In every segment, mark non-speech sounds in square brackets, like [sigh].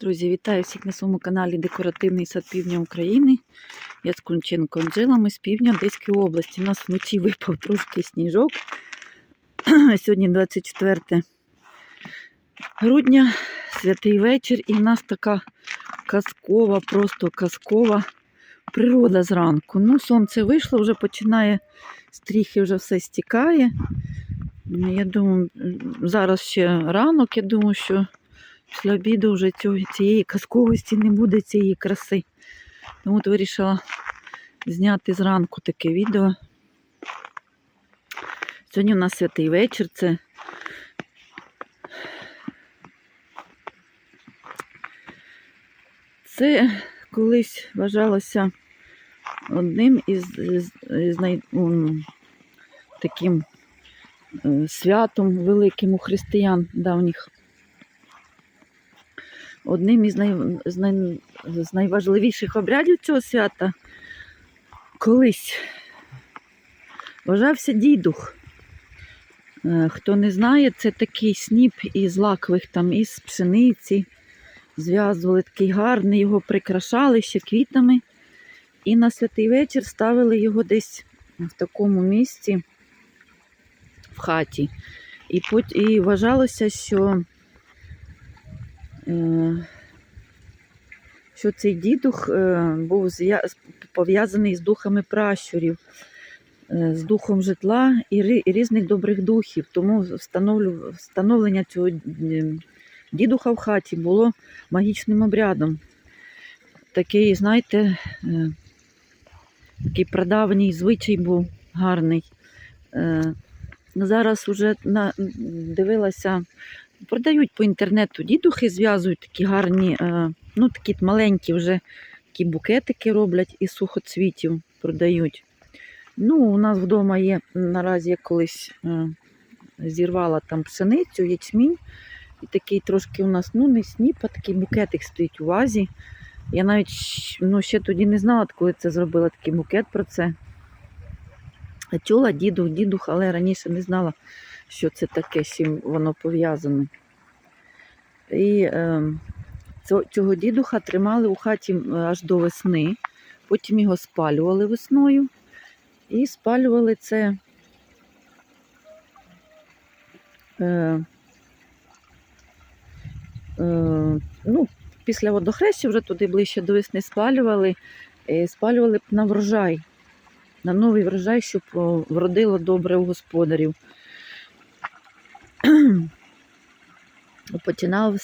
Друзі, вітаю всіх на своєму каналі Декоративний сад Півдня України. Я з Кунченко Анжелами з півдня Одеської області. У нас вночі випав трошки сніжок. [clears throat] Сьогодні 24 грудня, святий вечір, і в нас така казкова, просто казкова природа зранку. Ну, сонце вийшло, вже починає стріхи, вже все стікає. Я думаю, зараз ще ранок, я думаю, що після обіду вже цього, цієї казковості не буде цієї краси. Тому от вирішила зняти зранку таке відео. Сьогодні у нас святий вечір. Це Це колись вважалося одним із, із, із най, м, таким е, святом великим у християн давніх одним із, най, з, най, з найважливіших обрядів цього свята колись вважався дідух. Е, Хто не знає, це такий сніп із лакових, там, із пшениці. Зв'язували такий гарний, його прикрашали ще квітами. І на святий вечір ставили його десь в такому місці в хаті. І, пот- і вважалося, що що цей дідух е, був пов'язаний з духами пращурів, е, з духом житла і різних добрих духів. Тому встановлення цього е, дідуха в хаті було магічним обрядом. Такий, знаєте, е, такий прадавній звичай був гарний. Е, Зараз вже дивилася Продають по інтернету дідухи, зв'язують такі гарні, е, ну такі маленькі вже такі букетики роблять із сухоцвітів продають. Ну, у нас вдома є наразі я колись е, зірвала там пшеницю, ячмінь. І такий трошки у нас, ну, не сніп, а такий букетик стоїть у вазі. Я навіть ну, ще тоді не знала, коли це зробила такий букет про це. Чула дідух, дідух, але раніше не знала, що це таке, з чим воно пов'язане. І е, цього, дідуха тримали у хаті аж до весни, потім його спалювали весною і спалювали це. Е, е, ну, після водохреща вже туди ближче до весни спалювали, е, спалювали б на врожай, на новий врожай, щоб вродило добре у господарів. [clears throat] починали,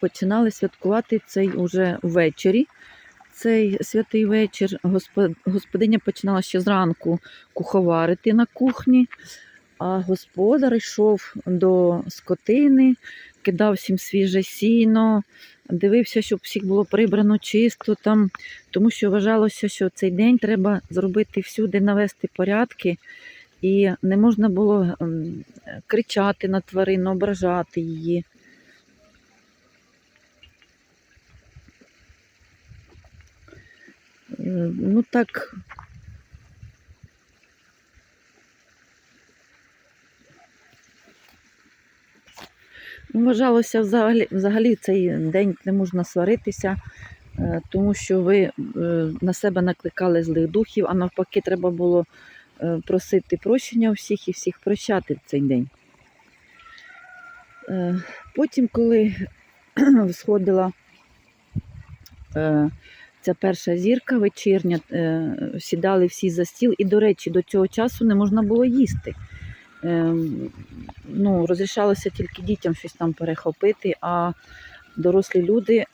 починали святкувати цей уже ввечері. Цей святий вечір господиня починала ще зранку куховарити на кухні, а господар йшов до скотини, кидав всім свіже сіно, дивився, щоб всіх було прибрано чисто там, тому що вважалося, що цей день треба зробити всюди, навести порядки, і не можна було ем, кричати на тварину, ображати її. Е, Ну так. Ну, Вважалося взагалі, взагалі цей день не можна сваритися, е, тому що ви е, на себе накликали злих духів, а навпаки, треба було просити прощення у всіх і всіх прощати в цей день. Е, Потім, коли [clears throat] сходила е, ця перша зірка вечірня, е, сідали всі за стіл, і, до речі, до цього часу не можна було їсти. Е, Ну, розрішалося тільки дітям щось там перехопити, а дорослі люди е,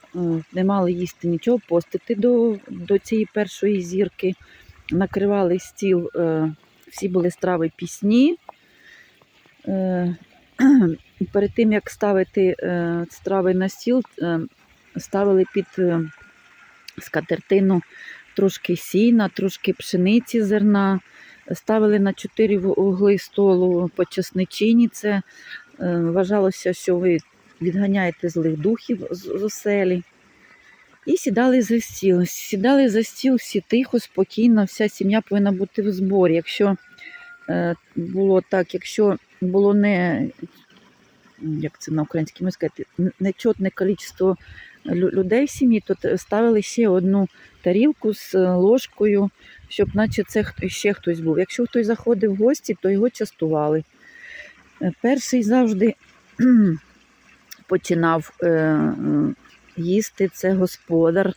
не мали їсти нічого, постити до, до цієї першої зірки. Накривали стіл, е, всі були страви пісні. Е, [clears throat] Перед тим, як ставити е, страви на стіл, ставили під скатертину трошки сіна, трошки пшениці зерна, ставили на чотири угли столу по чесничині. Це вважалося, що ви відганяєте злих духів з оселі. І сідали за стіл. Сідали за стіл всі тихо, спокійно, вся сім'я повинна бути в зборі. Якщо е, було так, якщо було не як це на українській сказати, нечотне кількість людей в сім'ї, то ставили ще одну тарілку з е, ложкою, щоб наче це ще хтось був. Якщо хтось заходив в гості, то його частували. Е, Перший завжди [clears throat] починав е, е, їсти це господар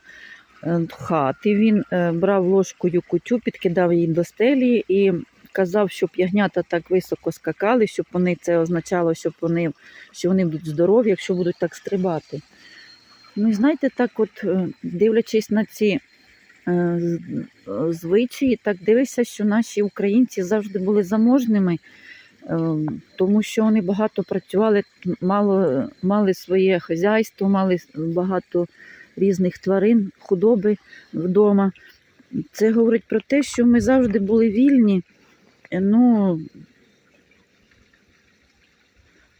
е, хати. Він е, брав ложкою кутю, підкидав її до стелі і казав, щоб ягнята так високо скакали, щоб вони це означало, щоб вони, що вони будуть здорові, якщо будуть так стрибати. Ну і знаєте, так, от е, дивлячись на ці звичаї, так дивишся, що наші українці завжди були заможними, тому що вони багато працювали, мало, мали своє хазяйство, мали багато різних тварин, худоби вдома. Це говорить про те, що ми завжди були вільні. Е, Ну,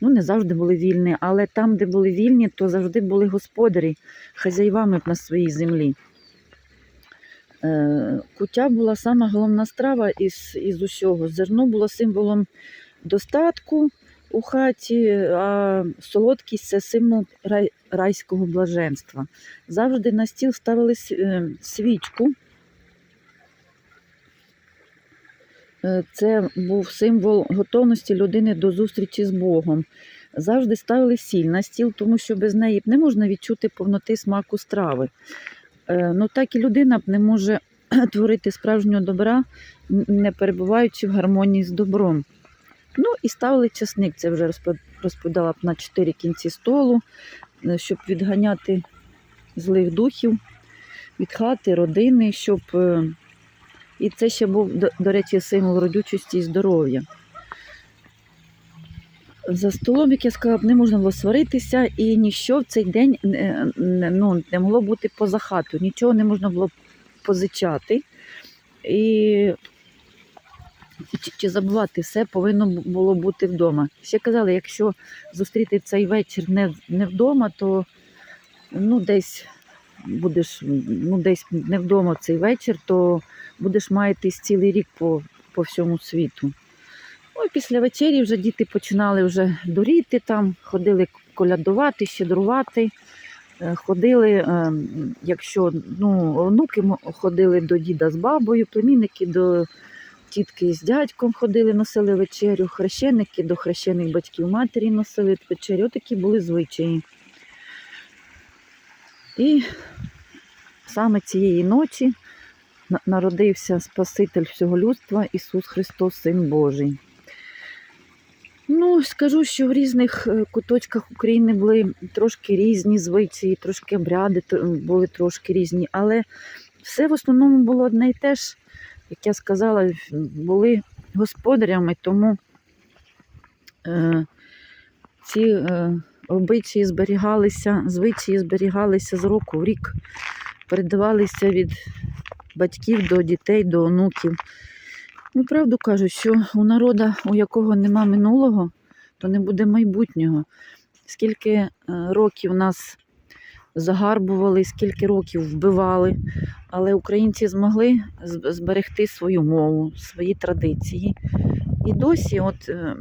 ну не завжди були вільні, але там, де були вільні, то завжди були господарі, хазяївами на своїй землі. Е, Куття була сама головна страва із, із усього. Зерно було символом достатку у хаті, а солодкість це символ райського блаженства. Завжди на стіл ставили е, свічку. Е, Це був символ готовності людини до зустрічі з Богом. Завжди ставили сіль на стіл, тому що без неї не можна відчути повноти смаку страви. Е, Ну так і людина б не може [clears throat] творити справжнього добра, не перебуваючи в гармонії з добром. Ну і ставили часник, це вже розповідала б на чотири кінці столу, е, щоб відганяти злих духів від хати, родини, щоб. е, І це ще був, до, речі, символ родючості і здоров'я. За столом, як я сказала, не можна було сваритися, і ніщо в цей день ну, не могло бути поза хату, нічого не можна було позичати. І чи, чи забувати все повинно було бути вдома. Ще казали, якщо зустріти цей вечір не, не вдома, то ну, десь будеш ну, десь не вдома цей вечір, то будеш маятись цілий рік по, по всьому світу. Ну, і після вечері вже діти починали вже дуріти там, ходили колядувати, щедрувати. Е, Ходили, е, якщо ну, онуки ходили до діда з бабою, племінники до тітки з дядьком ходили, носили вечерю, хрещеники до хрещених батьків матері носили вечерю. Отакі були звичаї. І саме цієї ночі народився Спаситель всього людства Ісус Христос, Син Божий. Ну, скажу, що в різних е, куточках України були трошки різні звичаї, трошки обряди були трошки різні, але все в основному було одне і те ж, як я сказала, були господарями, тому е, ці е, обичаї зберігалися, звичаї зберігалися з року в рік, передавалися від батьків до дітей, до онуків. Ну, правду кажуть, що у народа, у якого нема минулого, то не буде майбутнього. Скільки е, років нас загарбували, скільки років вбивали, але українці змогли зберегти свою мову, свої традиції. І досі, от е,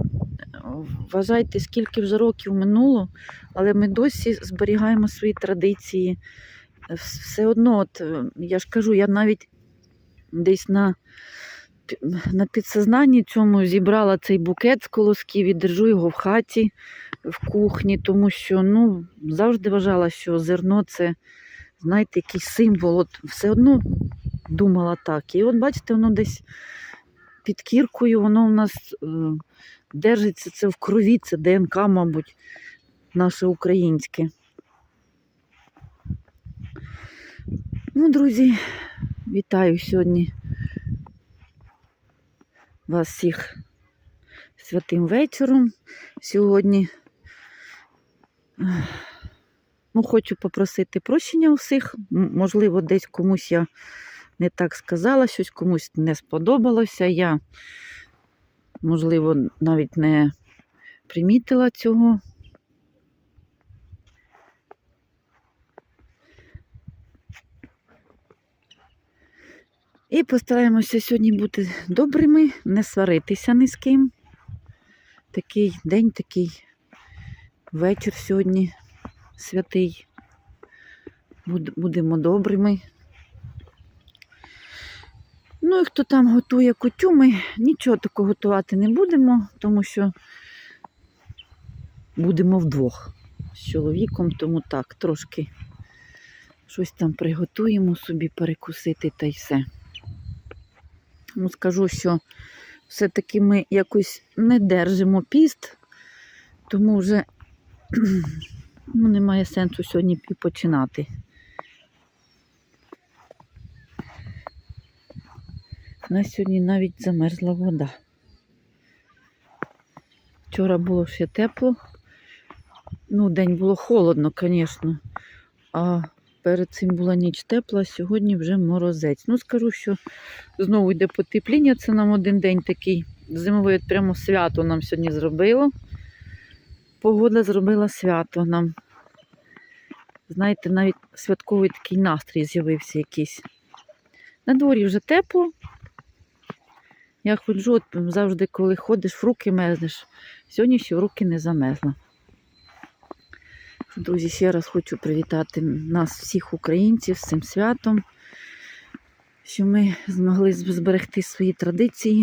вважайте, скільки вже років минуло, але ми досі зберігаємо свої традиції. Е, Все одно, от, е, я ж кажу, я навіть десь на на підсознанні цьому зібрала цей букет з колосків і держу його в хаті, в кухні, тому що ну, завжди вважала, що зерно це, знаєте, якийсь символ. От все одно думала так. І от бачите, воно десь під кіркою, воно у нас е, держиться це в крові, це ДНК, мабуть, наше українське. Ну, друзі, вітаю сьогодні вас всіх святим вечором сьогодні. Ну, хочу попросити прощення у всіх. Можливо, десь комусь я не так сказала, щось комусь не сподобалося. Я, можливо, навіть не примітила цього. І постараємося сьогодні бути добрими, не сваритися ні з ким. Такий день, такий вечір сьогодні святий. Будемо добрими. Ну і хто там готує кутю, ми нічого такого готувати не будемо, тому що будемо вдвох з чоловіком, тому так, трошки щось там приготуємо собі перекусити та й все. Ну, скажу, що все-таки ми якось не держимо піст, тому вже [clears throat] ну, немає сенсу сьогодні і починати. У нас сьогодні навіть замерзла вода. Вчора було ще тепло. Ну, день було холодно, звісно. А перед цим була ніч тепла, сьогодні вже морозець. Ну, скажу, що знову йде потепління. Це нам один день такий. Зимове прямо свято нам сьогодні зробило. Погода зробила свято нам. Знаєте, навіть святковий такий настрій з'явився якийсь. На дворі вже тепло. Я ходжу, от завжди, коли ходиш, в руки мерзнеш. Сьогодні ще в руки не замерзла. Друзі, ще раз хочу привітати нас, всіх українців, з цим святом, що ми змогли зберегти свої традиції.